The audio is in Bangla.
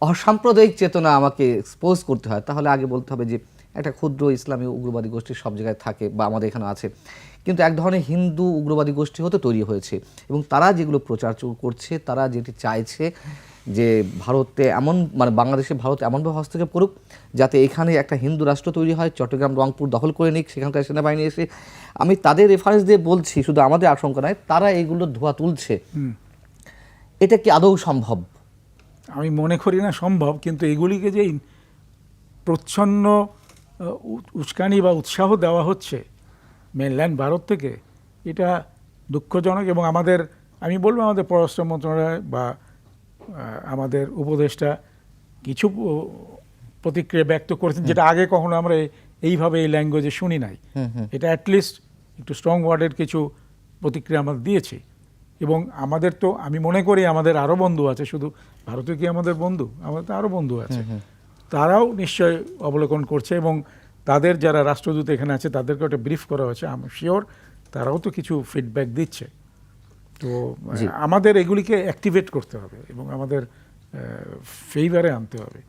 অসাম্প্রদায়িক চেতনা আমাকে এক্সপোজ করতে হয়। তাহলে আগে বলতে হবে যে একটা ক্ষুদ্র ইসলামী উগ্রবাদী গোষ্ঠী সব জায়গায় থাকে বা আমাদের এখানে আছে। কিন্তু এক ধরনের হিন্দু উগ্রবাদী গোষ্ঠী হতে তৈরি হয়েছে এবং তারা যেগুলো প্রচার করছে তারা যেটি চাইছে যে ভারতে এমন মানে বাংলাদেশে ভারত এমনভাবে হস্তক্ষেপ করুক যাতে এখানে একটা হিন্দু রাষ্ট্র তৈরি হয় চট্টগ্রাম রংপুর দখল করে নিক সেখানকার সেনাবাহিনী এসে। আমি তাদের রেফারেন্স দিয়ে বলছি শুধু আমাদের আশঙ্কা নয় তারা এগুলো ধোয়া তুলছে। এটা কি আদৌ সম্ভব? আমি মনে করি না সম্ভব কিন্তু এগুলিকে যে প্রচ্ছন্ন উস্কানি বা উৎসাহ দেওয়া হচ্ছে মেনল্যান্ড ভারত থেকে এটা দুঃখজনক এবং আমাদের আমি বলব আমাদের পররাষ্ট্র মন্ত্রণালয় বা আমাদের উপদেষ্টা কিছু প্রতিক্রিয়া ব্যক্ত করেছেন যেটা আগে কখনো আমরা এইভাবে এই ল্যাঙ্গুয়েজে শুনি নাই। এটা অ্যাটলিস্ট একটু স্ট্রং ওয়ার্ডের কিছু প্রতিক্রিয়া আমরা দিয়েছি। এবং আমাদের তো আমি মনে করি আমাদের আরও বন্ধু আছে শুধু ভারতে কি আমাদের বন্ধু? আমাদের তো আরও বন্ধু আছে। তারাও নিশ্চয় অবলোকন করছে এবং তাদের যারা রাষ্ট্রদূত এখানে আছে তাদেরকে একটা ব্রিফ করা হয়েছে। আমি শিওর তারাও তো কিছু ফিডব্যাক দিচ্ছে। তো আমাদের এগুলিকে অ্যাক্টিভেট করতে হবে এবং আমাদের ফেভারে আনতে হবে।